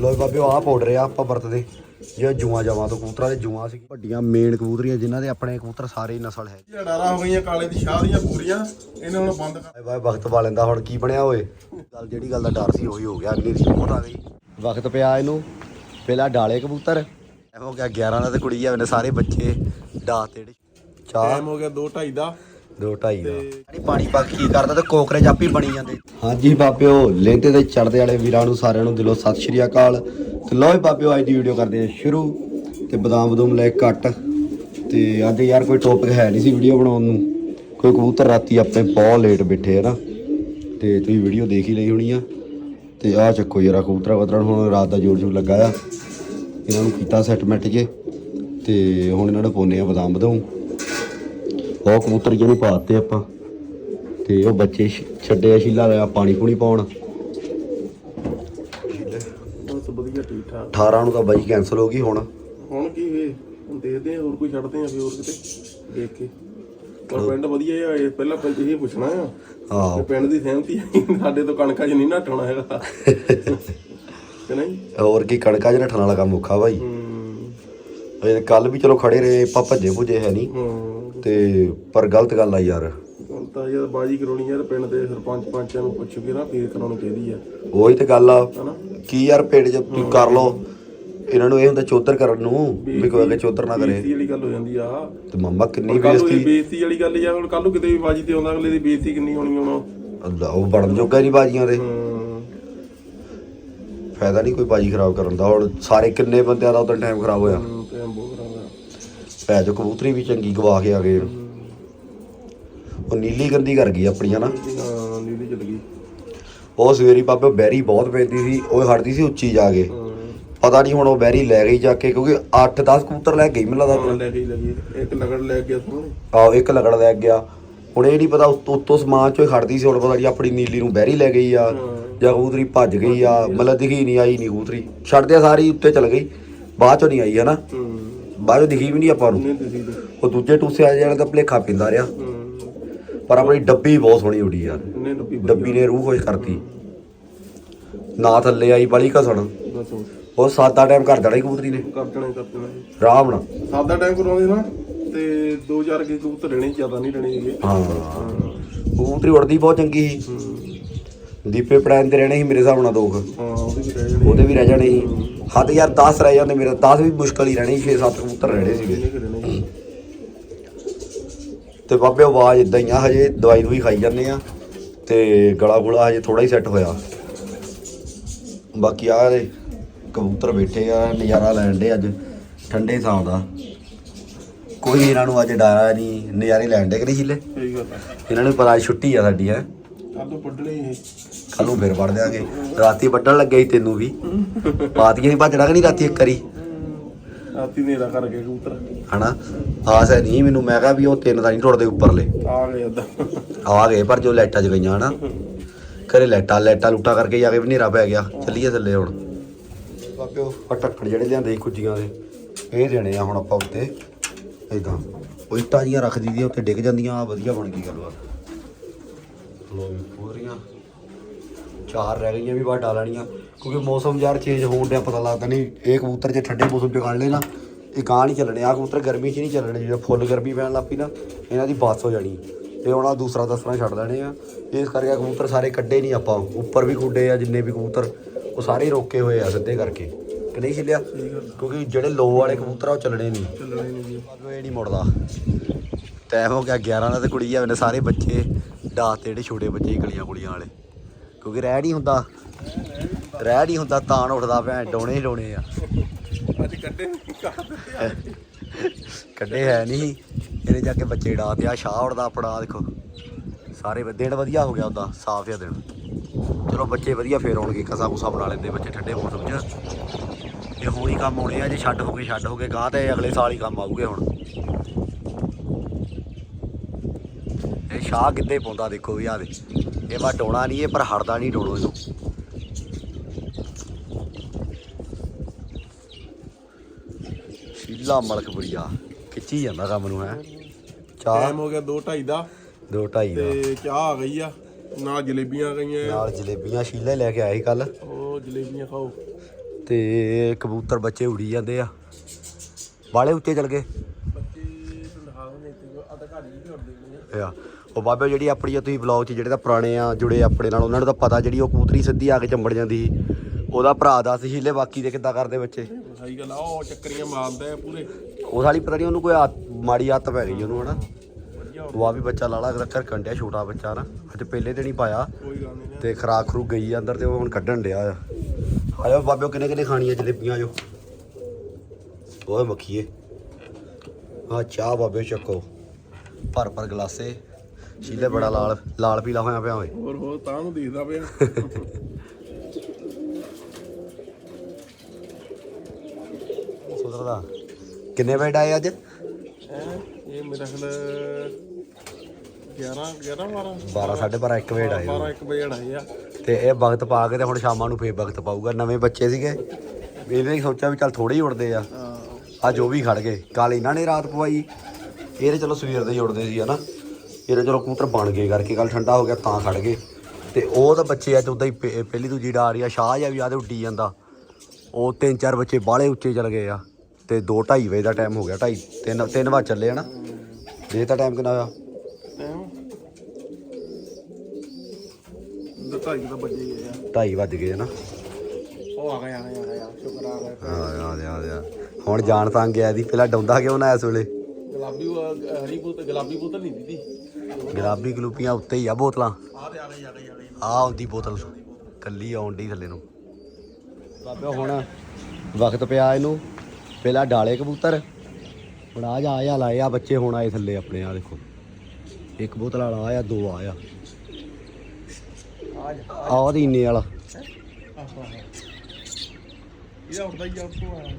ਲੋ ਬਾਬਿਓ ਆਹ ਪਾਊਡਰ ਆ ਆਪਾਂ ਵਰਤਦੇ ਜੇ ਜੂਆਂ ਜਾਵਾਂ ਤੋਂ ਕਬੂਤਰਾਂ ਦੇ ਜੂਆਂ ਸੀ। ਵੱਡੀਆਂ ਮੇਨ ਕਬੂਤਰੀਆਂ ਜਿਨ੍ਹਾਂ ਦੇ ਆਪਣੇ ਕਬੂਤਰ ਸਾਰੇ ਨਸਲ ਹੈ। ਡਾਰਾ ਹੋ ਗਈਆਂ ਕਾਲੇ ਦੀ ਸ਼ਾਹ ਦੀਆਂ ਪੂਰੀਆਂ ਇਹਨੇ ਹੁਣ ਬੰਦ ਕਰ ਬਾਏ ਵਕਤ ਪਾ ਲੈਂਦਾ ਹੁਣ ਕੀ ਬਣਿਆ ਓਏ? ਗੱਲ ਜਿਹੜੀ ਗੱਲ ਦਾ ਡਰ ਸੀ ਉਹੀ ਹੋ ਗਿਆ ਦੀ ਬਹੁਤ ਆ ਗਈ। ਵਕਤ ਪਿਆ ਇਹਨੂੰ ਪਹਿਲਾਂ ਡਾਲੇ ਕਬੂਤਰ ਇਹ ਹੋ ਗਿਆ 11 ਦਾ ਤੇ ਕੁੜੀ ਆ ਨੇ ਸਾਰੇ ਬੱਚੇ ਡਾਹ ਤੇ ਚਾਹ ਟਾਈਮ ਹੋ ਗਿਆ 2:30 ਦਾ। ਦੋ ਢਾਈ ਦਾ। ਪਾਣੀ ਪਾਣੀ ਪਾ ਕੇ ਕੀ ਕਰਦਾ ਤੇ ਕੋਕਰੇਜ ਆਪੀ ਬਣੀ ਜਾਂਦੇ। ਹਾਂਜੀ ਬਾਬਿਓ ਲਹਿੰਦੇ ਤੇ ਚੜਦੇ ਵਾਲੇ ਵੀਰਾਂ ਨੂੰ ਸਾਰਿਆਂ ਨੂੰ ਦਿਲੋਂ ਸਤਿ ਸ਼੍ਰੀ ਅਕਾਲ। ਤੇ ਲਓ ਜੀ ਬਾਬਿਓ ਅੱਜ ਦੀ ਵੀਡੀਓ ਕਰਦੇ ਹਾਂ ਸ਼ੁਰੂ। ਤੇ ਬਦਾਮ ਬਦੂਮ ਲੈ ਕੱਟ ਤੇ ਅੱਜ ਯਾਰ ਕੋਈ ਟੌਪਿਕ ਹੈ ਨਹੀਂ ਸੀ ਵੀਡੀਓ ਬਣਾਉਣ ਨੂੰ। ਕੋਈ ਕਬੂਤਰ ਰਾਤੀ ਆਪਣੇ ਬਹੁਤ ਲੇਟ ਬੈਠੇ ਆ ਨਾ। ਤੇ ਤੁਸੀਂ ਵੀਡੀਓ ਦੇਖ ਹੀ ਲਈ ਹੋਣੀ ਆ। ਤੇ ਆਹ ਚੱਕੋ ਯਾਰ ਕਬੂਤਰਾ ਕਤਰਾ ਹੁਣ ਰਾਤ ਦਾ ਜੋਰ ਜੋਰ ਲੱਗਾ ਆ। ਇਹਨਾਂ ਨੂੰ ਕੀਤਾ ਸੈੱਟ ਮੈਟ ਜੇ। ਤੇ ਹੁਣ ਇਹਨਾਂ ਨੂੰ ਪਾਉਂਦੇ ਆ ਬਦਾਮ ਬਦੂਮ। ਉਹ ਕਬੂਤਰ ਜਿਹਨੂੰ ਪਾਤੇ ਆਪਾਂ ਤੇ ਉਹ ਬੱਚੇ ਛ- ਛੱਡੇ ਆ ਸ਼ੀਲਾ ਲਿਆ ਪਾਣੀ ਪੂਣੀ ਪਾਉਣ। ਬਸ ਵਧੀਆ ਠੀਕ ਠਾਕ 18 ਨੂੰ ਤਾਂ ਬਾਈ ਕੈਨਸਲ ਹੋ ਗਈ ਹੁਣ। ਹੁਣ ਕੀ ਵੇ? ਹੁਣ ਦੇਖਦੇ ਆ ਹੋਰ ਕੋਈ ਛੱਡਦੇ ਆ ਵੀ ਹੋਰ ਕਿਤੇ? ਦੇਖ ਕੇ। ਪਰ ਪਿੰਡ ਵਧੀਆ ਆ ਇਹ ਪਹਿਲਾਂ ਪਿੰਡ ਇਹ ਪੁੱਛਣਾ ਆ। ਤੇ ਪਿੰਡ ਦੀ ਸਹਿਮਤੀ ਆ ਸਾਡੇ ਤੋਂ ਕਣਕਾਂ 'ਚ ਨਹੀਂ ਨੱਠਣਾ ਹੈਗਾ। ਕਿ ਨਹੀਂ? ਹੋਰ ਕੀ ਕਣਕਾਂ 'ਚ ਰੱਖਣ ਵਾਲਾ ਕੰਮ ਔਖਾ ਬਾਈ। ਇਹ ਕੱਲ ਵੀ ਚਲੋ ਖੜੇ ਰਹੇ ਆਪਾਂ ਭੱਜੇ ਭੁੱਜੇ ਹੈ ਨਹੀਂ। ਹੂੰ। ਤੇ ਪਰ ਗਲਤ ਗੱਲ ਆ ਯਾਰ। ਹੁਣ ਤਾਂ ਯਾਰ ਬਾਜੀ ਕਰਾਉਣੀ ਯਾਰ ਪਿੰਡ ਦੇ ਸਰਪੰਚ ਪੰਚਾਂ ਨੂੰ ਪੁੱਛ ਕੇ ਨਾ ਫੇਰ ਕਰਾਉਣੀ ਚਾਹੀਦੀ ਆ ਉਹੀ ਤੇ ਗੱਲ ਆ। ਕੀ ਯਾਰ ਪੇੜ 'ਚ ਤੁਸੀਂ ਕਰ ਲਓ। ਇਹਨਾਂ ਨੂੰ ਇਹ ਹੁੰਦਾ ਚੌਧਰ ਕਰਨ ਨੂੰ ਵੀ ਕੋਈ ਅੱਗੇ ਚੌਧਰ ਨਾ ਕਰੇ। ਬੇਇੱਜ਼ਤੀ ਵਾਲੀ ਗੱਲ ਹੋ ਜਾਂਦੀ ਆ। ਤੇ ਮੰਮਾ ਕਿੰਨੀ ਕੱਲ ਨੂੰ ਇਹ ਬੇਇੱਜ਼ਤੀ ਬੇਇੱਜ਼ਤੀ ਵਾਲੀ ਗੱਲ ਯਾਰ ਹੁਣ ਕੱਲ ਨੂੰ ਕਿਤੇ ਵੀ ਬਾਜੀ ਤੇ ਆਉਂਦਾ ਅਗਲੇ ਦੀ ਬੇਇੱਜ਼ਤੀ ਕਿੰਨੀ ਹੋਣੀ ਹੁਣ। ਅੱਲਾ, ਉਹ ਬੜਨ ਜੋਗਾ ਨਹੀਂ ਬਾਜੀਆਂ ਦੇ। ਹੂੰ। ਫਾਇਦਾ ਨਹੀਂ ਕੋਈ ਬਾਜੀ ਖਰਾਬ ਕਰਨ ਦਾ। ਹੁਣ ਸਾਰੇ ਕਿੰਨੇ ਬੰਦਿਆਂ ਦਾ ਉਦੋਂ ਟਾਈਮ ਖਰਾਬ ਹੋਇਆ। ਟਾਈਮ ਬਹੁਤ ਖਰਾਬ ਭੈ ਜੋ ਕਬੂਤਰੀ ਵੀ ਚੰਗੀ ਗਵਾ ਕੇ ਆ ਗਏ। ਉਹ ਨੀਲੀ ਗੰਦੀ ਕਰ ਗਈ ਆਪਣੀ ਹਨਾ? ਹਾਂ ਨੀਲੀ ਚਲ ਗਈ। ਉਹ ਸਵੇਰੀ ਬਾਬੇ ਬੈਰੀ ਬਹੁਤ ਪੈਂਦੀ ਸੀ ਉਹ ਹਟਦੀ ਸੀ ਉੱਚੀ ਜਾ ਕੇ। ਪਤਾ ਨਹੀਂ ਹੁਣ ਉਹ ਬੈਰੀ ਲੈ ਗਈ ਜਾ ਕੇ ਕਿਉਂਕਿ 8-10 ਕਬੂਤਰ ਲੈ ਗਈ ਮੈਨੂੰ ਲੱਗਦਾ ਲੈ ਲੱਗੀ ਇੱਕ ਲਗੜ ਲੈ ਗਿਆ ਸੋਹਣੇ ਆਹ ਇੱਕ ਲਗੜ ਲੈ ਗਿਆ। ਹੁਣ ਇਹ ਨਹੀਂ ਪਤਾ ਉੱਤੋਂ ਸਮਾਨ ਚੋਂ ਖੜਦੀ ਸੀ ਹੁਣ ਪਤਾ ਨਹੀਂ ਆਪਣੀ ਨੀਲੀ ਨੂੰ ਬੈਰੀ ਲੈ ਗਈ ਆ ਜਾਂ ਕਬੂਤਰੀ ਭੱਜ ਗਈ ਆ। ਮਤਲਬ ਦਿਖੀ ਨਹੀਂ ਆਈ ਨਹੀਂ ਕਬੂਤਰੀ। ਛੱਡਦੇ ਸਾਰੀ ਉੱਤੇ ਚਲ ਗਈ। ਬਾਅਦ ਚੋਂ ਨਹੀਂ ਆਈ ਹਨਾ? ਚੋਂ ਦਿਖੀ ਵੀ ਨਹੀਂ ਆਪਾਂ ਨੂੰ। ਉਹ ਦੂਜੇ ਟੂਸੇ ਆ ਜਿਹੜੇ ਦਾ ਭਲੇਖਾ ਪਿੰਦਾ ਰਿਹਾ। ਪਰ ਆਪਣੀ ਡੱਬੀ ਬਹੁਤ ਸੋਹਣੀ ਉੱਡੀ ਯਾਰ। ਡੱਬੀ ਨੇ ਰੂਹ ਖੁਸ਼ ਕਰਤੀ। ਨਾ ਥੱਲੇ ਆਈ ਬੜੀ ਘਸਣ। ਉਹ ਸਾਦਾ ਟਾਈਮ ਕਰ ਦੇਣਾ ਕਬੂਤਰੀ ਨੇ। ਕਰ ਦੇਣਾ ਕਰ ਦੇਣਾ ਆਰਾਮ ਨਾਲ। ਸਾਦਾ ਟਾਈਮ ਕਰਾਉਂਦੇ ਨਾ ਤੇ 2000 ਕੇ ਕਬੂਤਰ ਰਹਿਣੇ ਜ਼ਿਆਦਾ ਨਹੀਂ ਹੈਗੇ ਹਾਂ। ਕਬੂਤਰੀ ਉੜਦੀ ਬਹੁਤ ਚੰਗੀ ਸੀ। ਦੀਪੇ ਤੇ ਰਹਿਣੇ ਸੀ ਮੇਰੇ ਹਿਸਾਬ ਨਾਲ ਦੋ ਕੁ। ਹਾਂ ਉਹਦੇ ਵੀ ਰਹਿ ਜਾਣੇ ਉਹਦੇ ਵੀ ਰਹਿ ਜਾਣੇ ਸੀ। ਹੱਦ ਯਾਰ 10 ਰਹਿ ਜਾਂਦੇ ਮੇਰੇ 10 ਵੀ ਮੁਸ਼ਕਲ ਹੀ ਰਹਿਣੀ 6-7 ਕਬੂਤਰ ਰਹਿਣੇ ਸੀਗੇ। ਤੇ ਬਾਬੇ ਆਵਾਜ਼ ਇਦਾਂ ਹੀ ਆ ਹਜੇ ਦਵਾਈ ਦੂਈ ਖਾਈ ਜਾਂਦੇ ਆ ਤੇ ਗਲਾ ਗੁਲਾ ਹਜੇ ਥੋੜਾ ਹੀ ਸੈੱਟ ਹੋਇਆ। ਬਾਕੀ ਆ ਦੇ ਕਬੂਤਰ ਬੈਠੇ ਆ ਨਜ਼ਾਰਾ ਲੈਣ ਦੇ ਅੱਜ ਠੰਡੇ ਥਾਂ ਦਾ। ਕੋਈ ਇਹਨਾਂ ਨੂੰ ਅੱਜ ਡਾਇਆ ਨਹੀਂ ਨਜ਼ਾਰੇ ਲੈਣ ਦੇ ਕਿ ਨਹੀਂ ਸਹੀ ਗੱਲ ਆ। ਇਹਨਾਂ ਨੂੰ ਪਤਾ ਅੱਜ ਛੁੱਟੀ ਆ ਸਾਡੀ ਹੈ। ਕੱਲ ਤੋਂ ਪੱਢਣੇ ਇਹ। ਕੱਲ ਨੂੰ ਫਿਰ ਵੜ ਦਿਆਂਗੇ। ਰਾਤੀ ਵੱਢਣ ਲੱਗੇ ਸੀ ਤੈਨੂੰ ਵੀ। ਪਾਤੀਆਂ ਨਹੀਂ ਭੱਜਣਾ ਕਿ ਨਹੀਂ ਰਾਤੀ ਇੱਕ ਵਾਰੀ? ਰਾਤੀ ਨੇਰਾ ਕਰ ਗਏ ਕਬੂਤਰ। ਹਨਾ? ਆਸ ਹੈ ਨਹੀਂ ਮੈਨੂੰ। ਮੈਂ ਕਿਹਾ ਵੀ ਉਹ ਤਿੰਨ ਤਾਂ ਨਹੀਂ ਟੁੱਟਦੇ ਉੱਪਰਲੇ। ਆ ਗਏ ਅੱਧਾ। ਆ ਗਏ ਪਰ ਜੋ ਲਾਈਟਾਂ ਚ ਗਈਆਂ ਹਨਾ। ਘਰੇ ਲਾਈਟਾਂ ਲਾਈਟਾਂ ਲੂਟਾ ਕਰਕੇ ਜਾ ਕੇ ਵੀ ਹਨੇਰਾ ਪੈ ਗਿਆ। ਚੱਲੀਏ ਥੱਲੇ ਹੁਣ। ਬਾਬਿਓ ਆ ਟੱਕੜ ਜਿਹੜੇ ਲਿਆਂਦੇ ਸੀ ਕੁੱਜੀਆਂ ਦੇ ਇਹ ਦੇਣੇ ਆ ਹੁਣ ਆਪਾਂ ਉੱਤੇ। ਇਦਾਂ ਉਹ ਇੱਟਾਂ ਜੀਆਂ ਰੱਖ ਦਈਦੀਆਂ ਉੱਤੇ ਡਿੱਗ ਜਾਂਦੀਆਂ। ਆ ਵਧੀਆ ਬਣ ਗਈ ਗੱਲਬਾਤ। ਲੋ ਵੀ ਪੂਰੀਆਂ। ਚਾਰ ਰਹਿ ਗਈਆਂ ਵੀ ਬਾਹਰ ਡਾਲਣੀਆਂ ਕਿਉਂਕਿ ਮੌਸਮ ਯਾਰ ਚੇਂਜ ਹੋਣ ਡਿਆ ਪਤਾ ਲੱਗਦਾ ਨਹੀਂ। ਇਹ ਕਬੂਤਰ ਜੇ ਠੰਡੇ ਮੌਸਮ ਚ ਕੱਢ ਨਾ ਇਹ ਗਾਂ ਨਹੀਂ ਚੱਲਣੇ। ਆ ਕਬੂਤਰ ਗਰਮੀ ਚ ਨਹੀਂ ਚੱਲਣੇ ਜਦੋਂ ਫੁੱਲ ਗਰਮੀ ਪੈਣ ਲੱਗ ਪਈ ਨਾ ਇਹਨਾਂ ਦੀ ਬਾਤ ਹੋ ਜਾਣੀ। ਤੇ ਆ ਦੂਸਰਾ ਦਸਰਾ ਛੱਡ ਦੇਣੇ ਆ। ਇਸ ਕਰਕੇ ਕਬੂਤਰ ਸਾਰੇ ਕੱਢੇ ਨਹੀਂ ਆਪਾਂ। ਉੱਪਰ ਵੀ ਖੁੱਡੇ ਆ ਜਿੰਨੇ ਵੀ ਕਬੂਤਰ ਉਹ ਸਾਰੇ ਰੋਕੇ ਹੋਏ ਆ ਸਿੱਧੇ ਕਰਕੇ। ਕਿ ਨਹੀਂ ਛਿਲਿਆ? ਕਿਉਂਕਿ ਜਿਹੜੇ ਲੋ ਵਾਲੇ ਕਬੂਤਰ ਆ ਉਹ ਚੱਲਣੇ ਨਹੀਂ। ਚੱਲਣੇ ਨਹੀਂ ਇਹ ਨਹੀਂ ਮੁੜਦਾ। ਟਾਈਮ ਹੋ ਗਿਆ 11 ਦਾ ਤੇ ਕੁੜੀ ਆ ਨੇ ਸਾਰੇ ਬੱਚੇ ਡਾਹ ਤੇ ਜਿਹੜੇ ਛੋਟੇ ਬੱਚੇ ਗਲੀਆਂ ਗੁਲੀਆਂ ਵਾਲੇ। ਕਿਉਂਕਿ ਰਹਿ ਨਹੀਂ ਹੁੰਦਾ। ਰਹਿ ਨਹੀਂ ਹੁੰਦਾ ਤਾਂ ਉੱਠਦਾ ਭੈਣ ਡੋਣੇ ਡੋਣੇ ਆ। ਅੱਜ ਕੱਢੇ। ਕੱਢੇ ਹੈ ਨਹੀਂ ਇਹਨੇ ਜਾ ਕੇ ਬੱਚੇ ਡਾਹ ਤੇ ਆ ਸ਼ਾਹ ਉੜਦਾ ਆਪਣਾ ਆਹ ਦੇਖੋ। ਸਾਰੇ ਦਿਨ ਵਧੀਆ ਹੋ ਗਿਆ ਉਹਦਾ ਸਾਫ਼ ਆ ਦਿਨ। ਚਲੋ ਬੱਚੇ ਵਧੀਆ ਫੇਰ ਆਉਣਗੇ ਕਸਾ ਕੁਸਾ ਬਣਾ ਲੈਂਦੇ ਬੱਚੇ ਠੰਡੇ ਮੌਸਮ 'ਚ। ਇਹ ਹੁਣ ਹੀ ਕੰਮ ਹੋਣੇ ਆ ਜੇ ਛੱਡ ਹੋ ਗਏ ਛੱਡ ਹੋ ਗਏ ਗਾਂ ਤੇ ਅਗਲੇ ਸਾਲ ਹੀ ਕੰਮ ਆਊਗੇ ਹੁਣ ਇਹ ਸ਼ਾਹ ਕਿੱਦੇ ਪਾਉਂਦਾ ਦੇਖੋ ਵੀ ਆ ਦੇ ਇਹ ਵਾ ਡੋਣਾ ਨਹੀਂ ਇਹ ਪਰ ਹਟਦਾ ਨਹੀਂ ਡੋਣੋ ਇਹਨੂੰ। ਸ਼ੀਲਾ ਮਲਕ ਬੜੀਆ ਖਿੱਚੀ ਜਾਂਦਾ ਕੰਮ ਨੂੰ ਹੈ। ਚਾਹ ਟਾਈਮ ਹੋ ਗਿਆ 2:30 ਦਾ। ਦੋ ਢਾਈ ਦਾ। ਤੇ ਚਾਹ ਆ ਗਈ ਆ ਨਾਲ ਜਲੇਬੀਆਂ ਆ ਗਈਆਂ। ਨਾਲ ਜਲੇਬੀਆਂ ਸ਼ੀਲਾ ਹੀ ਲੈ ਕੇ ਆਏ ਕੱਲ ਉਹ ਜਲੇਬੀਆਂ ਖਾਓ। ਤੇ ਕਬੂਤਰ ਬੱਚੇ ਉੜੀ ਜਾਂਦੇ ਆ। ਬਾਲੇ ਉੱਤੇ ਚਲ ਗਏ। ਬੱਚੇ ਨੇ ਤੇ ਅਧਿਕਾਰੀ ਵੀ ਉੱਡਦੇ ਨੇ ਆ ਉਹ ਬਾਬੇ ਜਿਹੜੀ ਆਪਣੀ ਆ ਤੁਸੀਂ ਵਲੌਗ 'ਚ ਜਿਹੜੇ ਤਾਂ ਪੁਰਾਣੇ ਆ ਜੁੜੇ ਆਪਣੇ ਨਾਲ ਉਹਨਾਂ ਨੂੰ ਤਾਂ ਪਤਾ ਜਿਹੜੀ ਉਹ ਕਬੂਤਰੀ ਸਿੱਧੀ ਆ ਕੇ ਚੰਬੜ ਜਾਂਦੀ ਸੀ। ਉਹਦਾ ਭਰਾ ਦੱਸ ਸੀ ਹੀਲੇ ਬਾਕੀ ਦੇ ਕਿੱਦਾਂ ਕਰਦੇ ਬੱਚੇ? ਸਹੀ ਗੱਲ ਆ ਉਹ ਚੱਕਰੀਆਂ ਮਾਰਦਾ ਆ ਪੂਰੇ। ਉਹ ਸਾਲੀ ਪਤਾ ਨਹੀਂ ਉਹਨੂੰ ਕੋਈ ਆਤ- ਮਾੜੀ ਆਦਤ ਪੈ ਗਈ ਉਹਨੂੰ ਹਨਾ? ਉਹ ਆ ਵੀ ਬੱਚਾ ਲਾਲਾ ਕਰ ਕੰਡਿਆ ਛੋਟਾ ਬੱਚਾ ਨਾ ਅੱਜ ਪਹਿਲੇ ਦਿਨ ਹੀ ਪਾਇਆ ਕੋਈ ਗੱਲ ਨਹੀਂ। ਤੇ ਖਰਾਕ ਖਰੂ ਗਈ ਆ ਅੰਦਰ ਤੇ ਉਹ ਹੁਣ ਕੱਢਣ ਡਿਆ ਆ। ਆਇਓ ਬਾਬਿਓ ਕਿਨੇ ਕਿਨੇ ਖਾਣੀ ਆ ਜਲੇਬੀਆਂ ਜੋ? ਓਏ ਮੱਖੀਏ। ਆ ਚਾਹ ਬਾਬੇ ਚੱਕੋ। ਭਰ ਭਰ ਗਲਾਸੇ। ਸ਼ੀਲੇ ਬੜਾ ਲਾਲ ਲਾਲ ਪੀਲਾ ਹੋਇਆ ਪਿਆ ਓਏ। ਹੋਰ ਹੋਰ ਤਾਂ ਨੂੰ ਦੇਖਦਾ ਪਿਆ। ਸੁਧਰਦਾ। ਕਿੰਨੇ ਵਜੇ ਆਏ ਅੱਜ? ਇਹ ਮੇਰਾ ਖਿਆਲ 11 11 12 12 12:30 1 ਵਜੇ ਆਏ 12 1 ਵਜੇ ਆਏ ਆ। ਤੇ ਇਹ ਵਕਤ ਪਾ ਕੇ ਤੇ ਹੁਣ ਸ਼ਾਮਾਂ ਨੂੰ ਫੇਰ ਵਕਤ ਪਾਊਗਾ। ਨਵੇਂ ਬੱਚੇ ਸੀਗੇ। ਇਹਨੇ ਸੋਚਿਆ ਵੀ ਚੱਲ ਥੋੜੇ ਹੀ ਉੜਦੇ ਆ। ਹਾਂ। ਆ ਜੋ ਵੀ ਖੜ ਗਏ। ਕੱਲ ਇਹਨਾਂ ਨੇ ਰਾਤ ਪਵਾਈ। ਇਹ ਤੇ ਚਲੋ ਸਵੇਰ ਦੇ ਹੀ ਉੜਦੇ ਸੀ ਹਨਾ? ਇਹ ਤਾਂ ਚਲੋ ਕਬੂਤਰ ਬਣ ਗਏ ਕਰਕੇ ਕੱਲ ਠੰਡਾ ਹੋ ਗਿਆ ਤਾਂ ਖੜ ਗਏ। ਤੇ ਉਹ ਤਾਂ ਬੱਚੇ ਅੱਜ ਉਦਾਂ ਹੀ ਪਹਿ- ਪਹਿਲੀ ਦੂਜੀ ਡਾ ਰਹੀ ਆ ਸ਼ਾਹ ਜਿਹਾ ਵੀ ਆ ਤੇ ਉੱਡੀ ਜਾਂਦਾ। ਉਹ ਤਿੰਨ ਚਾਰ ਬੱਚੇ ਬਾਹਲੇ ਉੱਚੇ ਚਲ ਗਏ ਆ ਤੇ 2 2:30 ਵਜੇ ਦਾ ਟਾਈਮ ਹੋ ਗਿਆ 2:30 3 3 ਵਜੇ ਚੱਲੇ ਹਨਾ ਦੇ ਤਾਂ ਟਾਈਮ ਕਿੰਨਾ ਹੋਇਆ? ਟਾਈਮ ਦਤਾਈ ਦਾ ਵੱਜੇ ਹੀ ਆ। 2:30 ਵੱਜ ਗਏ ਹਨਾ ਉਹ ਆ ਗਿਆ ਆ ਗਿਆ ਆ ਗਿਆ ਸ਼ੁਕਰ ਆ ਗਿਆ। ਆ ਆ ਆ ਆ ਹੁਣ ਜਾਣ ਤਾਂ ਗਿਆ ਦੀ ਪਹਿਲਾਂ ਡਾਉਂਦਾ ਕਿਉਂ ਨਾ ਇਸ ਵੇਲੇ? ਗੁਲਾਬੀ ਉਹ ਹਰੀ ਬੂਤ ਗੁਲਾਬੀ ਬੂਤ ਨਹੀਂ ਦਿੱਤੀ। ਗੁਲਾਬੀ ਗਲੂਪੀਆਂ ਉੱਤੇ ਹੀ ਆ ਬੋਤਲਾਂ। ਆ ਤੇ ਆ ਗਈ ਆ ਗਈ ਆ ਗਈ। ਆ ਹੁੰਦੀ ਬੋਤਲ। ਕੱਲੀ ਆਉਣ ਦੀ ਥੱਲੇ ਨੂੰ। ਬਾਬੇ ਹੁਣ ਵਕਤ ਪਿਆ ਇਹਨੂੰ। ਪਹਿਲਾਂ ਡਾਲੇ ਕਬੂਤਰ। ਹੁਣ ਆ ਜਾ ਆ ਲਾਏ ਆ ਬੱਚੇ ਹੁਣ ਆਏ ਥੱਲੇ ਆਪਣੇ ਆ ਦੇਖੋ। ਇੱਕ ਬੋਤਲ ਵਾਲਾ ਆਇਆ ਦੋ ਆਇਆ। ਆ ਉਹਦੀ ਇੰਨੇ ਵਾਲਾ। ਇਹਦਾ ਉੱਡਦਾ ਹੀ ਆ ਉੱਤੋਂ ਆ।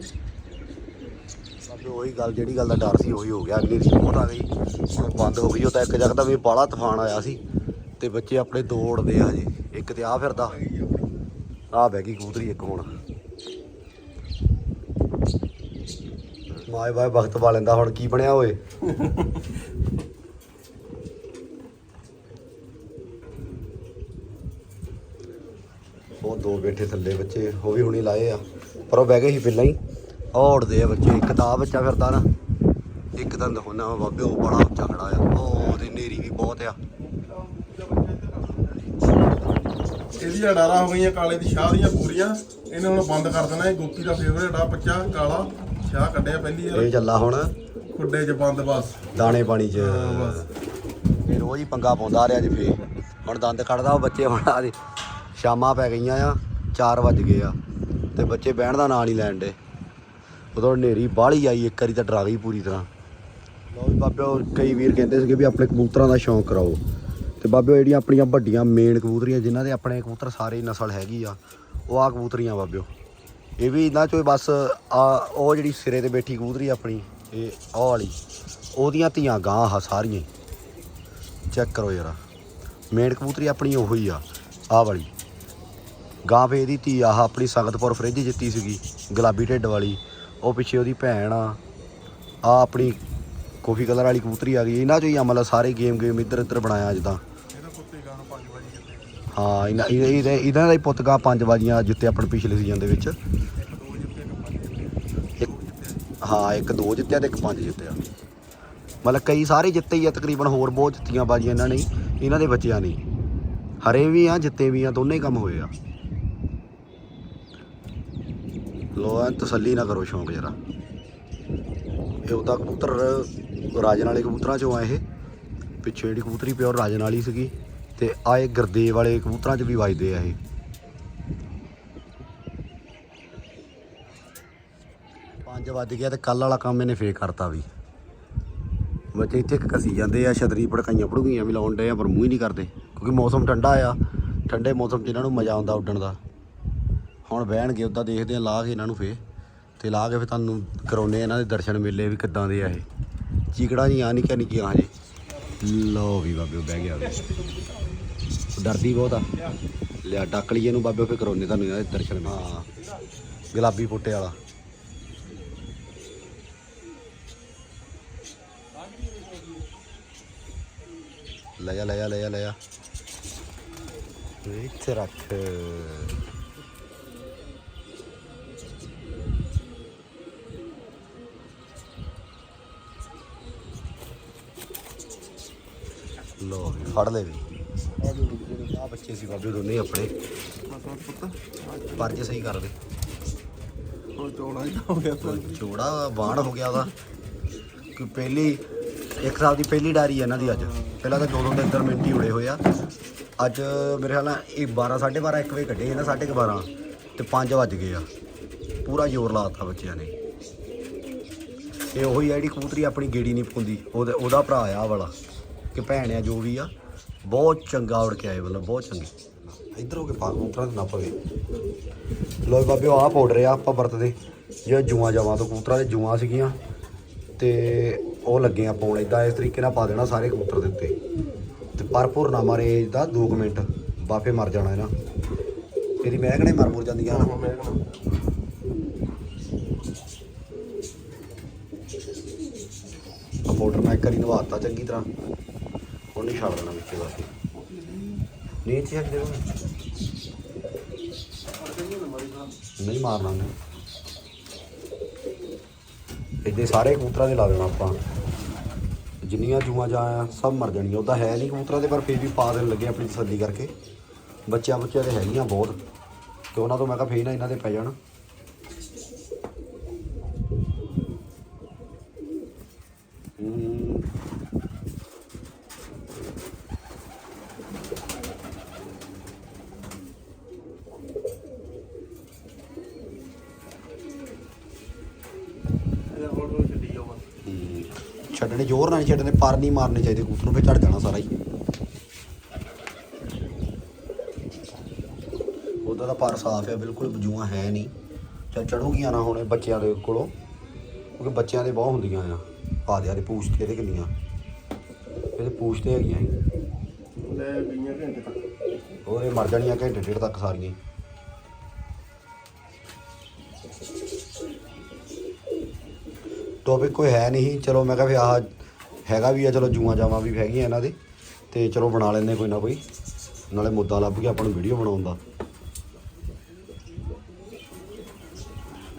ਬਾਬੇ ਉਹੀ ਗੱਲ, ਜਿਹੜੀ ਗੱਲ ਦਾ ਡਰ ਸੀ, ਉਹੀ ਹੋ ਗਿਆ। ਇੰਨੀ ਰਿਮੋਟ ਆ ਗਈ, ਹੁਣ ਬੰਦ ਹੋ ਗਈ। ਉਹ ਤਾਂ ਇੱਕ ਜਗਦਾ ਵੀ ਬਾਲਾ ਤੂਫਾਨ ਆਇਆ ਸੀ ਤੇ ਬੱਚੇ ਆਪਣੇ ਦੋ ਉੜਦੇ ਆ ਜੀ ਇੱਕ ਤੇ ਆ ਫਿਰਦਾ। ਆ ਬਹਿ ਗਈ ਕਬੂਤਰੀ ਇੱਕ ਹੁਣ। ਮਾਏ ਬਾਏ ਵਕਤ ਪਾ ਲੈਂਦਾ ਹੁਣ, ਕੀ ਬਣਿਆ ਓਏ? ਉਹ ਦੋ ਬੈਠੇ ਥੱਲੇ ਬੱਚੇ, ਉਹ ਵੀ ਹੁਣੀ ਲਾਏ ਆ। ਪਰ ਉਹ ਬਹਿ ਗਏ ਸੀ ਪਹਿਲਾਂ ਹੀ। ਉੜਦੇ ਆ ਬੱਚੇ ਇੱਕ ਤਾਂ ਬੱਚਾ ਫਿਰਦਾ ਨਾ ਇੱਕ ਤਾਂ ਦਿਖਾਉਣਾ ਬਾਬੇ ਉਹ ਬੜਾ ਉੱਚਾ ਖੜਾ ਆ। ਉਹ ਉਹਦੀ ਨੇਰੀ ਵੀ ਬਹੁਤ ਆ। ਇਹਦੀਆਂ ਡਾਰਾ ਹੋ ਗਈਆਂ ਕਾਲੇ ਦੀ ਸ਼ਾਹ ਦੀਆਂ ਪੂਰੀਆਂ। ਇਹਨੇ ਹੁਣ ਬੰਦ ਕਰ ਦੇਣਾ ਇਹ ਗੋਪੀ ਦਾ ਫੇਵਰੇਟ ਆ ਬੱਚਾ ਕਾਲਾ। ਸ਼ਾਹ ਕੱਢਿਆ ਪਹਿਲੀ ਇਹ ਚੱਲਾ ਹੁਣ। ਖੁੱਡੇ 'ਚ ਬੰਦ ਬਸ। ਦਾਣੇ ਪਾਣੀ ਚ। ਬਸ। ਇਹ ਰੋਜ਼ ਹੀ ਪੰਗਾ ਪਾਉਂਦਾ ਰਿਹਾ ਜੀ ਫੇ ਹੁਣ ਦੰਦ ਕੱਢਦਾ ਉਹ ਬੱਚੇ ਹੁਣ ਆ ਦੇ ਸ਼ਾਮਾਂ ਪੈ ਗਈਆਂ ਆ 4 ਵੱਜ ਗਏ ਆ। ਤੇ ਬੱਚੇ ਬਹਿਣ ਦਾ ਨਾਂ ਨਹੀਂ ਲੈਣ ਦੇ। ਉਦੋਂ ਹਨੇਰੀ ਬਾਹਲੀ ਆਈ, ਇੱਕ ਵਾਰੀ ਤਾਂ ਡਰਾ ਗਈ ਪੂਰੀ ਤਰ੍ਹਾਂ। ਲਓ ਵੀ ਬਾਬੇ ਕਈ ਵੀਰ ਕਹਿੰਦੇ ਸੀਗੇ ਵੀ ਆਪਣੇ ਕਬੂਤਰਾਂ ਦਾ ਸ਼ੌਂਕ ਕਰਾਓ। ਤੇ ਬਾਬੇ ਜਿਹੜੀਆਂ ਆਪਣੀਆਂ ਵੱਡੀਆਂ ਮੇਨ ਕਬੂਤਰੀਆਂ, ਜਿਨ੍ਹਾਂ ਦੇ ਆਪਣੇ ਕਬੂਤਰ ਸਾਰੇ ਨਸਲ ਹੈਗੀ ਆ, ਉਹ ਆ ਕਬੂਤਰੀਆਂ ਬਾਬਿਓ। ਇਹ ਵੀ ਇਹਨਾਂ ਚੋਂ ਬਸ ਆ, ਉਹ ਜਿਹੜੀ ਸਿਰੇ ਤੇ ਬੈਠੀ ਕਬੂਤਰੀ ਆਪਣੀ, ਇਹ ਉਹ ਵਾਲੀ, ਉਹਦੀਆਂ ਧੀਆਂ ਗਾਂ ਆ ਸਾਰੀਆਂ ਚੈੱਕ ਕਰੋ ਯਾਰ ਮੇਨ ਕਬੂਤਰੀ ਆਪਣੀ ਉਹੋ ਹੀ ਆ, ਆਹ ਵਾਲੀ। ਗਾਂ ਫੇ ਇਹਦੀ ਧੀ ਆਹ ਆਪਣੀ ਸੰਗਤਪੁਰ ਫ੍ਰਿਜ ਜਿੱਤੀ ਸੀਗੀ, ਗੁਲਾਬੀ ਢਿੱਡ ਵਾਲੀ। ਉਹ ਪਿੱਛੇ ਉਹਦੀ ਭੈਣ ਆ। ਆ ਆਪਣੀ ਕੋਫੀ ਕਲਰ ਵਾਲੀ ਕਬੂਤਰੀ ਆ ਗਈ। ਇਹਨਾਂ ਚੋਂ ਹੀ ਆ ਮਤਲਬ ਸਾਰੇ ਗੇਮ ਗੇਮ ਇੱਧਰ ਇੱਧਰ ਬਣਾਇਆ ਜਿੱਦਾਂ ਇਹਦਾ ਕੁੱਤੇ ਗਾਂ 5 ਵਜੇ ਕਿਤੇ ਹਾਂ ਇਹਨਾਂ ਇਹਦੇ- ਇਹਨਾਂ ਦਾ ਹੀ ਪੁੱਤ ਗਾ ਪੰਜ ਬਾਜੀਆਂ ਜਿੱਤੇ ਆਪਣੇ ਪਿਛਲੇ ਸੀਜ਼ਨ ਦੇ ਵਿੱਚ। ਹਾਂ ਇੱਕ ਦੋ ਜਿੱਤਿਆ ਤੇ ਇੱਕ ਪੰਜ ਜਿੱਤਿਆ। ਮਤਲਬ ਕਈ ਸਾਰੇ ਜਿੱਤੇ ਹੀ ਆ ਤਕਰੀਬਨ ਹੋਰ ਬਹੁਤ ਜਿੱਤੀਆਂ ਬਾਜੀਆਂ ਇਹਨਾਂ ਨੇ। ਇਹਨਾਂ ਦੇ ਬੱਚਿਆਂ ਨੇ ਹਰੇ ਵੀ ਆ ਜਿੱਤੇ ਵੀ ਆ ਦੋਨੇ ਕੰਮ ਹੋਏ ਆ। ਲੋ ਐ ਤਸੱਲੀ ਨਾ ਕਰੋ ਸ਼ੌਂਕ ਜਰਾ। ਇਹ ਉਹਦਾ ਕਬੂਤਰ, ਰਾਜਨ ਵਾਲੇ ਕਬੂਤਰਾਂ ਚੋਂ ਆ ਇਹ। ਪਿੱਛੇ ਜਿਹੜੀ ਕਬੂਤਰੀ ਪਿਓਰ ਰਾਜਨ ਵਾਲੀ ਸੀਗੀ ਤੇ ਆ ਇਹ ਗਰਦੇਵ ਵਾਲੇ ਕਬੂਤਰਾਂ 'ਚ ਵੀ ਵੱਜਦੇ ਆ ਇਹ। ਪੰਜ ਵੱਜ ਗਿਆ ਤੇ ਕੱਲ ਵਾਲਾ ਕੰਮ ਇਹਨੇ ਫੇਰ ਕਰਤਾ ਵੀ। ਬੱਚੇ ਇੱਥੇ ਕਸੀ ਜਾਂਦੇ ਆ, ਛਤਰੀ ਭੜਕਾਈਆਂ ਭੜੂਗੀਆਂ ਵੀ ਲਾਉਣ ਡੇ ਆ, ਪਰ ਮੂੰਹ ਹੀ ਨਹੀਂ ਕਰਦੇ। ਕਿਉਂਕਿ ਮੌਸਮ ਠੰਡਾ ਆ। ਠੰਡੇ ਮੌਸਮ 'ਚ ਇਹਨਾਂ ਨੂੰ ਮਜ਼ਾ ਆਉਂਦਾ ਉੱਡਣ ਦਾ। ਹੁਣ ਬਹਿਣਗੇ ਉੱਦਾਂ ਦੇਖਦੇ ਆ ਲਾ ਕੇ ਇਹਨਾਂ ਨੂੰ ਫੇਰ। ਤੇ ਲਾ ਕੇ ਫੇਰ ਤੁਹਾਨੂੰ ਕਰਾਉਨੇ ਆ ਇਹਨਾਂ ਦੇ ਦਰਸ਼ਨ ਮੇਲੇ ਵੀ ਕਿੱਦਾਂ ਦੇ ਆ ਇਹ। ਚੀਕੜਾ ਜੀਆਂ ਨਿੱਕੀਆਂ ਨਿੱਕੀਆਂ ਹਜੇ। ਲਓ ਵੀ ਬਾਬੇ ਬਹਿ ਗਿਆ ਡਰਦੀ ਬਹੁਤ ਆ। ਲਿਆ ਡੱਕ ਲਈਏ ਇਹਨੂੰ ਬਾਬੇ ਫੇਰ ਕਰਾਉਨੇ ਤੁਹਾਨੂੰ ਇਹਨਾਂ ਦੇ ਦਰਸ਼ਨ ਹਾਂ। ਗੁਲਾਬੀ ਪੁੱਟੇ ਵਾਲਾ। ਲੈ ਜਾ ਲੈ ਜਾ ਲੈ ਜਾ ਲੈ ਜਾ। ਇੱਥੇ ਰੱਖ। ਲੋ ਵੀ ਫੜ ਲੈ ਵੀ। ਆ ਬੱਚੇ ਸੀ ਬਾਬੇ ਦੋਨੇ ਆਪਣੇ। ਪਰਜੇ ਸਹੀ ਕਰਦੇ ਉਹ ਚੌੜਾ ਹੀ ਹੋ ਗਿਆ ਤਾਂ। ਚੋੜਾ ਬਾਣ ਹੋ ਗਿਆ ਉਹਦਾ। ਕਿ ਪਹਿਲੀ ਇੱਕ ਸਾਲ ਦੀ ਪਹਿਲੀ ਡਾਰੀ ਹੈ ਇਹਨਾਂ ਦੀ ਅੱਜ। ਪਹਿਲਾਂ ਤਾਂ ਦੋ ਦੋ ਤਿੰਨ ਤਿੰਨ ਮਿੰਟ ਹੀ ਉੜੇ ਹੋਏ ਆ। ਅੱਜ ਮੇਰੇ ਖਿਆਲ ਨਾਲ ਇਹ 12 12:30 1 ਵਜੇ ਕੱਢੇ ਇਹਨਾਂ 12:30 ਤੇ 5 ਵੱਜ ਗਏ ਆ। ਪੂਰਾ ਜ਼ੋਰ ਲਾਤਾ ਬੱਚਿਆਂ ਨੇ। ਇਹ ਉਹੀ ਆ ਜਿਹੜੀ ਕਬੂਤਰੀ ਆਪਣੀ ਗੇੜੀ ਨਹੀਂ ਪਾਉਂਦੀ ਉਹਦਾ ਉਹਦਾ ਭਰਾ ਆ ਵਾਲਾ। ਕਿ ਭੈਣ ਆ ਜੋ ਵੀ ਆ ਬਹੁਤ ਚੰਗਾ ਉੜ ਕੇ ਆਏ ਮਤਲਬ ਬਹੁਤ ਚੰਗੇ। ਇੱਧਰ ਹੋ ਕੇ ਪਾ ਕਬੂਤਰਾਂ ਤੇ ਨਾ ਪਵੇ। ਲੋ ਬਾਬਿਓ ਆਹ ਪਾਊਡਰ ਆ ਆਪਾਂ ਵਰਤਦੇ। ਜਿਹੜਾ ਜੂਆਂ ਜਾਵਾਂ ਤੋਂ ਕਬੂਤਰਾਂ ਦੇ ਜੂਆਂ ਸੀਗੀਆਂ ਤੇ ਉਹ ਲੱਗੇ ਆ ਪਾਉਣ। ਇਦਾਂ ਇਸ ਤਰੀਕੇ ਨਾਲ ਪਾ ਦੇਣਾ ਸਾਰੇ ਕਬੂਤਰ ਦੇ ਉੱਤੇ। ਤੇ ਭਰਪੂਰ ਨਾ ਮਾਰੇ ਦਾ 2 ਮਿੰਟ। ਬਾਫੇ ਮਰ ਜਾਣਾ ਇਹਨਾਂ। ਤੇਰੀ ਮਹਿਕਣੇ ਮਰ ਮੁਰ ਜਾਂਦੀਆਂ ਨਾ। ਪਾਊਡਰ ਮੈਂ ਇੱਕ ਵਾਰੀ ਨਵਾਤਾ ਚੰਗੀ ਤਰ੍ਹਾਂ। ਨਹੀਂ ਛੱਡ ਦੇਣਾ ਵਿੱਚ ਬਸ ਨਹੀਂ ਛੱਡ ਦੇਣਾ ਨਹੀਂ ਮਾਰਨਾ ਉਹਨੇ ਇੱਦੇ ਸਾਰੇ ਕਬੂਤਰਾਂ ਦੇ ਲਾ ਦੇਣਾ ਆਪਾਂ। ਜਿੰਨੀਆਂ ਜੂਆਂ ਜਾਂ ਸਭ ਮਰ ਜਾਣੀਆਂ ਉਹਦਾ ਹੈ ਨਹੀਂ ਕਬੂਤਰਾਂ ਦੇ, ਪਰ ਫਿਰ ਵੀ ਪਾ ਦੇਣ ਲੱਗੇ ਆਪਣੀ ਤਸੱਲੀ ਕਰਕੇ। ਬੱਚਿਆਂ ਬੱਚਿਆਂ ਦੇ ਹੈਗੀਆਂ ਬਹੁਤ। ਤੇ ਉਹਨਾਂ ਤੋਂ ਮੈਂ ਕਿਹਾ ਫੇਰ ਨਾ ਇਹਨਾਂ ਦੇ ਪੈ ਜਾਣ। ਛੱਡਣੇ ਜ਼ੋਰ ਨਾਲ ਨਹੀਂ ਛੱਡਣੇ ਪਰ ਨਹੀਂ ਮਾਰਨੇ ਚਾਹੀਦੇ ਕਬੂਤਰ ਨੂੰ ਫਿਰ ਝੜ ਜਾਣਾ ਸਾਰਾ ਹੀ। ਉਹਦਾ ਤਾਂ ਪਰ ਸਾਫ਼ ਹੈ ਬਿਲਕੁਲ ਜੂਆਂ ਹੈ ਨਹੀਂ। ਚਲ ਚੜੂਗੀਆਂ ਨਾ ਹੁਣ ਬੱਚਿਆਂ ਦੇ ਕੋਲੋਂ ਕਿਉਂਕਿ ਬੱਚਿਆਂ ਦੇ ਬਹੁਤ ਹੁੰਦੀਆਂ ਆ। ਪਾ ਦਿਆ ਦੇ ਪੂਛ ਤੇ ਇਹਦੇ ਕਿੰਨੀਆਂ? ਇਹਦੇ ਪੂਛ ਤੇ ਹੈਗੀਆਂ। ਲੈ ਗਈਆਂ ਘੰਟੇ ਤੱਕ। ਹੋਰ ਇਹ ਮਰ ਜਾਣੀਆਂ ਘੰਟੇ ਡੇਢ ਤੱਕ ਸਾਰੀਆਂ ਟੌਪਿਕ ਕੋਈ ਹੈ ਨਹੀਂ ਚਲੋ ਮੈਂ ਕਿਹਾ ਵੀ ਆਹ ਹੈਗਾ ਵੀ ਆ, ਚਲੋ ਜੂਆਂ ਜਾਵਾਂ ਵੀ ਹੈਗੀਆਂ ਇਹਨਾਂ ਦੇ। ਤੇ ਚਲੋ ਬਣਾ ਲੈਂਦੇ ਕੋਈ ਨਾ ਕੋਈ। ਨਾਲੇ ਮੁੱਦਾ ਲੱਭ ਕੇ ਆਪਾਂ ਨੂੰ ਵੀਡੀਓ ਬਣਾਉਣ ਦਾ।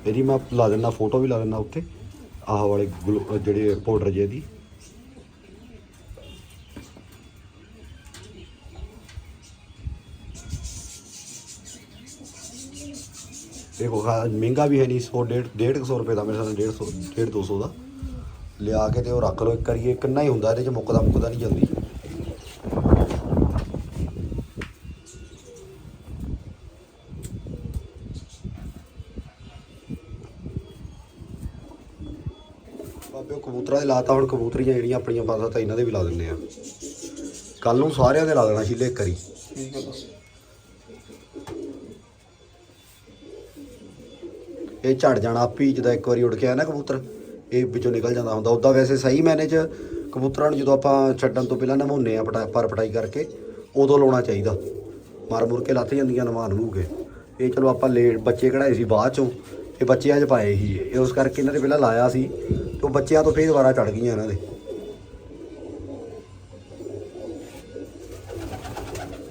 ਇਹਦੀ ਮੈਂ ਲਾ ਦਿੰਦਾ ਫੋਟੋ ਵੀ ਲਾ ਦਿੰਦਾ ਉੱਤੇ ਆਹ ਵਾਲੇ ਗਲੂ- ਜਿਹੜੇ ਪਾਊਡਰ ਜੇ ਦੀ। ਦੇਖੋ ਕੋ ਮਹਿੰਗਾ ਵੀ ਹੈ ਨਹੀਂ 100 ਡੇਢ ਡੇਢ ਕੁ ਸੌ ਰੁਪਏ ਦਾ ਮੇਰੇ ਸਾਹਮਣੇ 150 ਡੇਢ 200 ਦਾ ਲਿਆ ਕੇ ਤੇ ਉਹ ਰੱਖ ਲਓ ਇੱਕ ਵਾਰੀ ਕਿੰਨਾ ਹੀ ਹੁੰਦਾ, ਇਹਦੇ ਚ ਮੁੱਕਦਾ ਮੁੱਕਦਾ ਨਹੀਂ ਜਲਦੀ। ਬਾਬੇ, ਉਹ ਕਬੂਤਰਾਂ ਦੇ ਲਾਤਾ ਹੁਣ ਕਬੂਤਰੀਆਂ ਜਿਹੜੀਆਂ ਆਪਣੀਆਂ ਪਾਸਾ ਤਾਂ ਇਹਨਾਂ ਦੇ ਵੀ ਲਾ ਦਿੰਦੇ ਆ। ਕੱਲ ਨੂੰ ਸਾਰਿਆਂ ਦੇ ਲਾ ਦੇਣਾ, ਸ਼ੀਲੇ, ਇੱਕ ਵਾਰੀ। ਠੀਕ ਹੈ ਇਹ ਝੜ ਜਾਣਾ ਆਪੀ, ਜਦੋਂ ਇੱਕ ਵਾਰੀ ਉੱਡ ਕੇ ਆਇਆ ਨਾ ਕਬੂਤਰ, ਇਹ ਵਿੱਚੋਂ ਨਿਕਲ ਜਾਂਦਾ ਹੁੰਦਾ। ਉਦਾਂ ਵੈਸੇ ਸਹੀ ਮੈਨੇ ਚ ਕਬੂਤਰਾਂ ਨੂੰ ਜਦੋਂ ਆਪਾਂ ਛੱਡਣ ਤੋਂ ਪਹਿਲਾਂ ਨਮਾਉਨੇ ਆ ਪਟਾ, ਪਰ ਪਟਾਈ ਕਰਕੇ, ਉਦੋਂ ਲਾਉਣਾ ਚਾਹੀਦਾ। ਮਰ ਮੁਰ ਕੇ ਲੱਥ ਜਾਂਦੀਆਂ ਨਮਾਨ ਨੂੰ ਕੇ। ਇਹ ਚਲੋ ਆਪਾਂ ਲੇਟ, ਬੱਚੇ ਕਢਾਏ ਸੀ ਬਾਅਦ ਚੋਂ ਇਹ ਬੱਚਿਆਂ 'ਚ ਪਾਏ ਸੀ ਇਹ। ਉਸ ਕਰਕੇ ਇਹਨਾਂ ਦੇ ਪਹਿਲਾਂ ਲਾਇਆ ਸੀ, ਤੇ ਉਹ ਬੱਚਿਆਂ ਤੋਂ ਫੇਰ ਦੁਬਾਰਾ ਚੜ ਗਈਆਂ ਇਹਨਾਂ ਦੇ।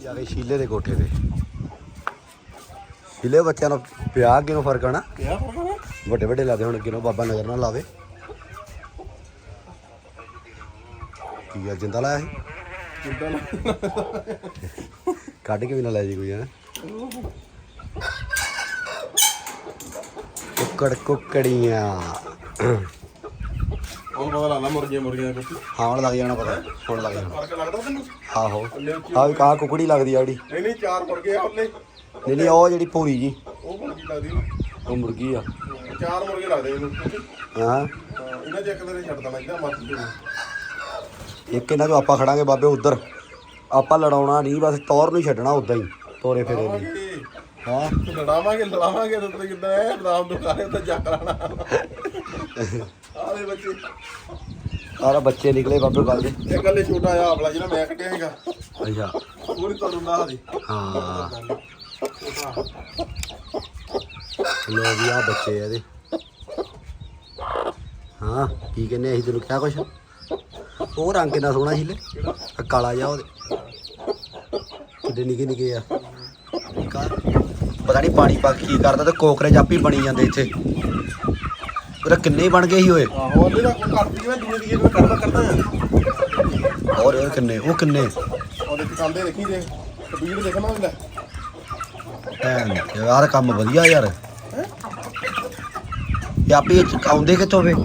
ਜਾਵੇ ਸ਼ੀਲੇ ਦੇ ਕੋਠੇ ਤੇ। ਸ਼ੀਲੇ ਬੱਚਿਆਂ ਨੂੰ ਪਿਆ ਅੱਗੇ ਨੂੰ ਫ਼ਰਕ ਆਣਾ ਕਿਆ ਹੋਣਾ ਵੱਡੇ ਵੱਡੇ ਲਾਦੇ ਹੁਣ ਅੱਗੇ ਨੂੰ ਬਾਬਾ ਨਜ਼ਰ ਨਾ ਲਾਵੇ। ਕੀ ਆ ਜਿੰਦਾ ਲਾਇਆ ਸੀ? ਕੱਢ ਕੇ ਵੀ ਨਾ ਲੈ ਜੀ ਕੋਈ ਹੈ ਕੁੱਕੜ ਕੁੱਕੜੀਆਂ। ਹੁਣ ਪਤਾ ਲੱਗਦਾ ਮੁਰਗੀਆਂ ਮੁਰਗੀਆਂ ਕੁਛ ਹਾਂ ਹੁਣ ਲੱਗ ਜਾਣਾ ਪਤਾ। ਹੁਣ ਲੱਗ ਜਾਣਾ। ਫ਼ਰਕ ਲੱਗਦਾ ਤੈਨੂੰ? ਆਹੋ। ਆਹ ਵੀ ਕਾ ਕੁਕੜੀ ਲੱਗਦੀ ਆ ਜਿਹੜੀ। ਨਹੀਂ ਨਹੀਂ ਚਾਰ ਮੁਰਗੇ ਆ ਉਹਨੇ। ਨਹੀਂ ਨਹੀਂ ਉਹ ਜਿਹੜੀ ਭੂਰੀ ਜੀ। ਉਹ ਮੁਰਗੀ ਲੱਗਦੀ। ਉਹ ਮੁਰਗੀ ਆ। ਚਾਰ ਮੁਰਗੇ ਲੱਗਦੇ ਇਹਨੂੰ। ਹਾਂ। ਹਾਂ ਇਹਨਾਂ ਚ ਇੱਕ ਦਿਨ ਛੱਡ ਦੇਣਾ ਇਹਦਾ ਮੱਤ ਜੂ ਇੱਕ ਇਹਨਾਂ ਨੂੰ ਆਪਾਂ ਖੜਾਂਗੇ ਬਾਬੇ ਉਧਰ। ਆਪਾਂ ਲੜਾਉਣਾ ਨਹੀਂ ਬਸ ਤੌਰ ਨੂੰ ਹੀ ਛੱਡਣਾ ਉਦਾਂ ਹੀ ਤੋਰੇ ਫੇਰੇ ਨਹੀਂ ਹਾਂ। ਲੜਾਵਾਂਗੇ ਲੜਾਵਾਂਗੇ ਤੇ ਤੂੰ ਕਿੱਦਾਂ ਹੈ ਰਾਮ ਦੁਕਾਨੇ ਉੱਤੇ ਜਾ ਕਰਾਣਾ ਆਲੇ ਬੱਚੇ। ਆਰਾ ਬੱਚੇ ਨਿਕਲੇ ਬਾਬੇ ਗੱਲ ਦੇ। ਇਹ ਗੱਲੇ ਛੋਟਾ ਆ ਆਪਲਾ ਜਿਹੜਾ ਮੈਂ ਕੱਢਿਆ ਹੈਗਾ ਅੱਛਾ। ਪੂਰੀ ਤੁਹਾਨੂੰ ਦਾ ਦੀ। ਹਾਂ। ਲੋ ਵੀ ਆ ਬੱਚੇ ਆ ਇਹਦੇ। ਹਾਂ ਕੀ ਕਹਿੰਦੇ ਅਸੀਂ ਤੈਨੂੰ ਕਿਹਾ ਕੁਛ? ਉਹ ਰੰਗ ਕਿੰਨਾ ਸੋਹਣਾ ਸੀ ਲੈ। ਆਹ ਕਾਲਾ ਜਿਹਾ ਉਹਦੇ। ਕਿੱਡੇ ਨਿੱਕੇ ਨਿੱਕੇ ਆ। ਕਾ ਪਤਾ ਨਹੀਂ ਪਾਣੀ ਪਾ ਕੇ ਕੀ ਕਰਦਾ ਤੇ ਕੋਕਰੇ ਆਪੀ ਬਣੀ ਜਾਂਦੇ ਇੱਥੇ। ਉਹਦਾ ਕਿੰਨੇ ਹੀ ਬਣ ਗਏ ਸੀ ਓਏ। ਆਹੋ ਉਹਦੇ ਦਾ ਕਰਦੀ ਜਿਵੇਂ ਦੂਏ ਦੀ ਜਿਵੇਂ ਕਰਦਾ ਕਰਦਾ। ਆ ਔਰ ਇਹ ਕਿੰਨੇ? ਉਹ ਕਿੰਨੇ? ਉਹਦੇ ਕਾਂਦੇ ਦੇਖੀ ਦੇ ਸਪੀਡ ਦੇਖਣਾ ਹੁੰਦਾ। ਭੈਣ ਯਾਰ ਕੰਮ ਵਧੀਆ ਯਾਰ। ਇਹ ਆਪੇ ਇਹ 'ਚ ਆਉਂਦੇ ਕਿੱਥੋਂ ਵੇ ਇਹ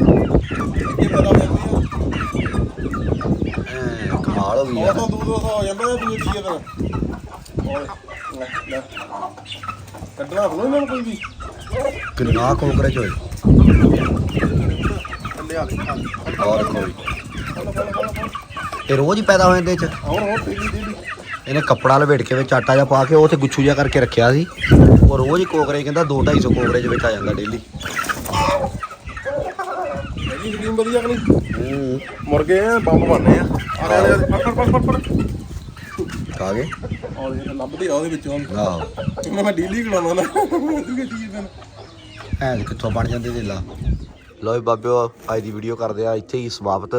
ਐਂ, ਕਮਾਲ ਹੋ ਗਈ ਯਾਰ। ਦੂਰ ਦੂਰ ਹੋ ਜਾਂਦਾ ਦੂਜੇ ਤੀਏ ਦਿਨ ਓਏ ਲੈ ਲੈ। ਕੱਢਣਾ ਫਲੋ ਇਹਨਾਂ ਨੂੰ ਕੋਈ ਵੀ। ਕਿੰਨਾ ਕੋਕਰੇਜ ਹੋਏ। ਥੱਲੇ ਆ ਔਰ ਕੋਈ। ਇਹ ਰੋਜ਼ ਹੀ ਪੈਦਾ ਹੋ ਜਾਂਦੇ ਇਹ ਚ ਤੇਲੀ ਤੇਲੀ ਇਹਨੇ ਕੱਪੜਾ ਲਪੇਟ ਕੇ ਵਿੱਚ ਆਟਾ ਜਿਹਾ ਪਾ ਕੇ ਉਹ ਤੇ ਗੁੱਛੂ ਜਿਹਾ ਕਰਕੇ ਰੱਖਿਆ ਸੀ। ਉਹ ਰੋਜ਼ ਹੀ ਕੋਕਰੇਜ ਕਹਿੰਦਾ 2 250 ਕੋਕਰੇਜ ਵਿੱਚ ਆ ਜਾਂਦਾ ਡੇਲੀ ਹੈਗੀ ਸਕੀਮ ਵਧੀਆ ਕਿ ਨਹੀਂ ਮੁਰਗੇ ਆ ਬੰਬ ਬਣਨੇ ਆ। ਆ ਲੈ ਫੜ ਫੜ ਫੜ ਫੜ ਆ ਗਏ? ਔਰ ਇਹ ਲੱਭਦੇ ਆ ਉਹਦੇ ਵਿੱਚੋਂ। ਆਹੋ। ਮੈਂ ਡੇਲੀ ਕਢਾਉਣਾ ਨਾ। ਐਂ ਕਿੱਥੋਂ ਬਣ ਜਾਂਦੇ ਦਿਲਾ ਲੋ। ਬਾਬਿਓ ਅੱਜ ਦੀ ਵੀਡੀਓ ਕਰਦੇ ਆ ਇੱਥੇ ਹੀ ਸਮਾਪਤ।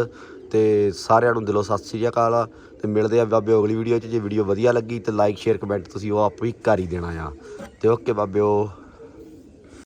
ਤੇ ਸਾਰਿਆਂ ਨੂੰ ਦਿਲੋਂ ਸਤਿ ਸ੍ਰੀ ਅਕਾਲ ਤੇ ਮਿਲਦੇ ਆ ਬਾਬਿਓ ਅਗਲੀ ਵੀਡੀਓ 'ਚ। ਜੇ ਵੀਡੀਓ ਵਧੀਆ ਲੱਗੀ ਤੇ ਲਾਈਕ ਸ਼ੇਅਰ ਕਮੈਂਟ ਤੁਸੀਂ ਉਹ ਆਪ ਹੀ ਕਰ ਹੀ ਦੇਣਾ ਆ। ਤੇ ਓਕੇ ਬਾਬਿਓ।